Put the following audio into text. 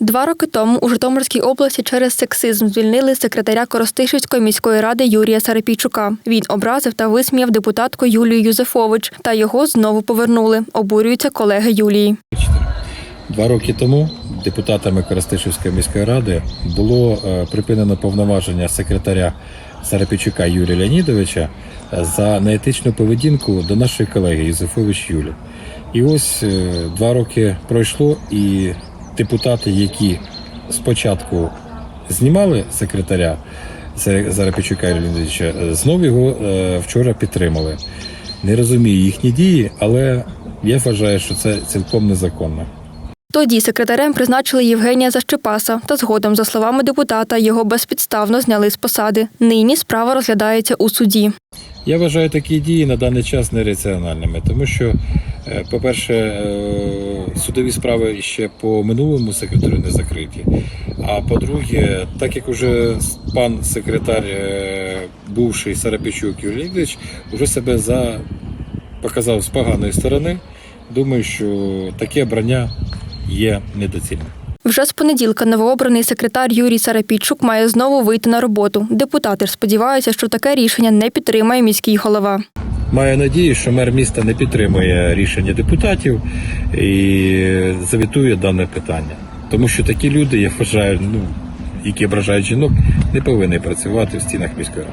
Два роки тому у Житомирській області через сексизм звільнили секретаря Коростишівської міської ради Юрія Сарапійчука. Він образив та висміяв депутатку Юлію Юзефович, та його знову повернули. Обурюються колеги Юлії. Два роки тому депутатами Коростишівської міської ради було е, припинено повноваження секретаря Сарапічука Юрія Леонідовича е, за неетичну поведінку до нашої колеги Юзефович Юлі. І ось е, два роки пройшло, і депутати, які спочатку знімали секретаря Зарапічука Леонідовича, знов його е, вчора підтримали. Не розумію їхні дії, але я вважаю, що це цілком незаконно. Тоді секретарем призначили Євгенія Защепаса, та згодом, за словами депутата, його безпідставно зняли з посади. Нині справа розглядається у суді. Я вважаю такі дії на даний час нераціональними, тому що, по-перше, е, судові справи ще по минулому секретарю не закриті. А по-друге, так як уже пан секретар, е, бувший Сарапічук Юрій вже себе за показав з поганої сторони, думаю, що таке обрання є недоцільним. Вже з понеділка новообраний секретар Юрій Сарапійчук має знову вийти на роботу. Депутати ж сподіваються, що таке рішення не підтримає міський голова. Маю надію, що мер міста не підтримує рішення депутатів і завітує дане питання. Тому що такі люди, я вважаю, ну які ображають жінок, не повинні працювати в стінах міської ради.